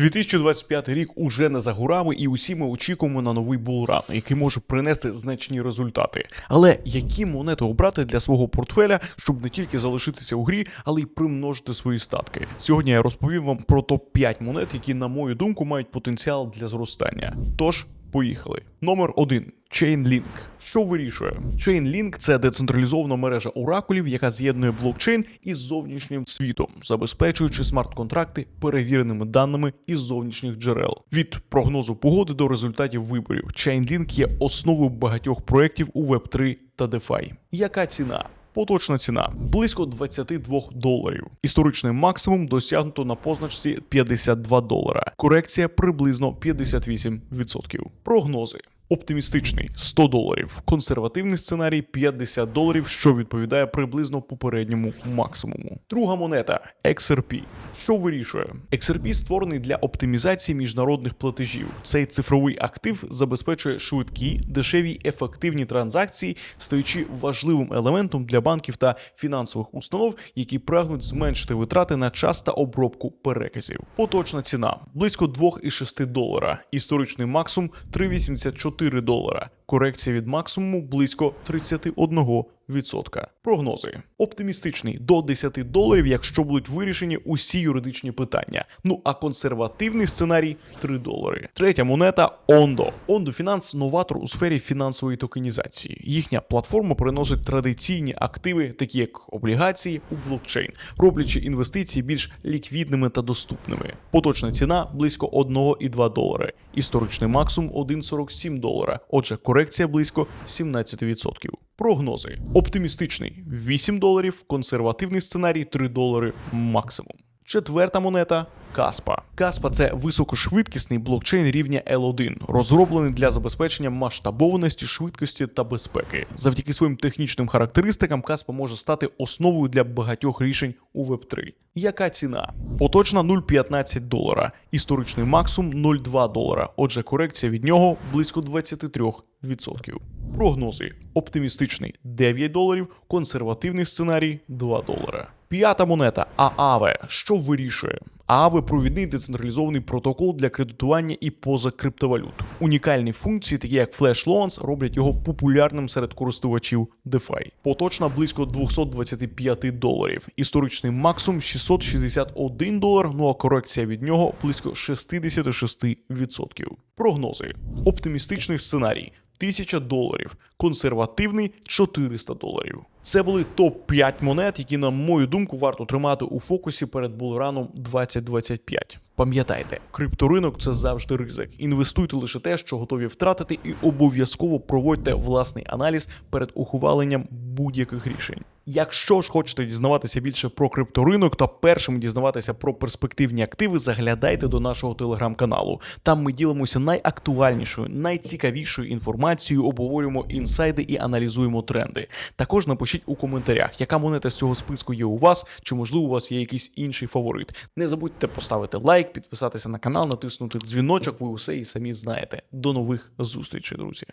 2025 рік уже не за горами, і усі ми очікуємо на новий булран, який може принести значні результати. Але які монети обрати для свого портфеля, щоб не тільки залишитися у грі, але й примножити свої статки? Сьогодні я розповім вам про топ 5 монет, які, на мою думку, мають потенціал для зростання. Тож. Поїхали. Номер 1. Chainlink. Що вирішує? Chainlink – це децентралізована мережа оракулів, яка з'єднує блокчейн із зовнішнім світом, забезпечуючи смарт-контракти перевіреними даними із зовнішніх джерел. Від прогнозу погоди до результатів виборів. Chainlink є основою багатьох проєктів у Web3 та DeFi. Яка ціна? Поточна ціна близько 22 доларів. Історичний максимум досягнуто на позначці 52 долара. Корекція приблизно 58%. Прогнози. Оптимістичний 100 доларів, консервативний сценарій 50 доларів, що відповідає приблизно попередньому максимуму. Друга монета XRP. Що вирішує? XRP створений для оптимізації міжнародних платежів. Цей цифровий актив забезпечує швидкі, дешеві, ефективні транзакції, стаючи важливим елементом для банків та фінансових установ, які прагнуть зменшити витрати на час та обробку переказів. Поточна ціна близько 2,6 долара. Історичний максимум 3,84 долара. Корекція від максимуму близько 31%. Прогнози оптимістичний до 10 доларів, якщо будуть вирішені усі юридичні питання. Ну а консервативний сценарій 3 долари. Третя монета Ondo. Ondo Finance – новатор у сфері фінансової токенізації. Їхня платформа приносить традиційні активи, такі як облігації, у блокчейн, роблячи інвестиції більш ліквідними та доступними. Поточна ціна близько 1,2 долари. Історичний максимум 1,47 долара. Отже, корекція близько 17%. Прогнози: оптимістичний 8 доларів, консервативний сценарій 3 долари максимум. Четверта монета Каспа. Каспа це високошвидкісний блокчейн рівня L1, розроблений для забезпечення масштабованості, швидкості та безпеки. Завдяки своїм технічним характеристикам Каспа може стати основою для багатьох рішень у Web3. Яка ціна? Поточна 0,15 долара, історичний максимум 0,2 долара. Отже, корекція від нього близько 23%. Прогнози: оптимістичний 9 доларів, консервативний сценарій 2 долара. П'ята монета ААВ. Що вирішує? ААВ – провідний децентралізований протокол для кредитування і поза криптовалют. Унікальні функції, такі як Flash Loans, роблять його популярним серед користувачів DeFi. Поточна близько 225 доларів. Історичний максимум 661 долар. Ну а корекція від нього близько 66%. Прогнози: оптимістичний сценарій. 1000 доларів, консервативний 400 доларів. Це були топ-5 монет, які, на мою думку, варто тримати у фокусі перед булраном 2025. Пам'ятайте, крипторинок це завжди ризик. Інвестуйте лише те, що готові втратити, і обов'язково проводьте власний аналіз перед ухваленням будь-яких рішень. Якщо ж хочете дізнаватися більше про крипторинок та першим дізнаватися про перспективні активи, заглядайте до нашого телеграм-каналу. Там ми ділимося найактуальнішою, найцікавішою інформацією, обговорюємо інсайди і аналізуємо тренди. Також напишіть у коментарях, яка монета з цього списку є у вас, чи можливо у вас є якийсь інший фаворит. Не забудьте поставити лайк, підписатися на канал, натиснути дзвіночок. Ви усе і самі знаєте. До нових зустрічей, друзі.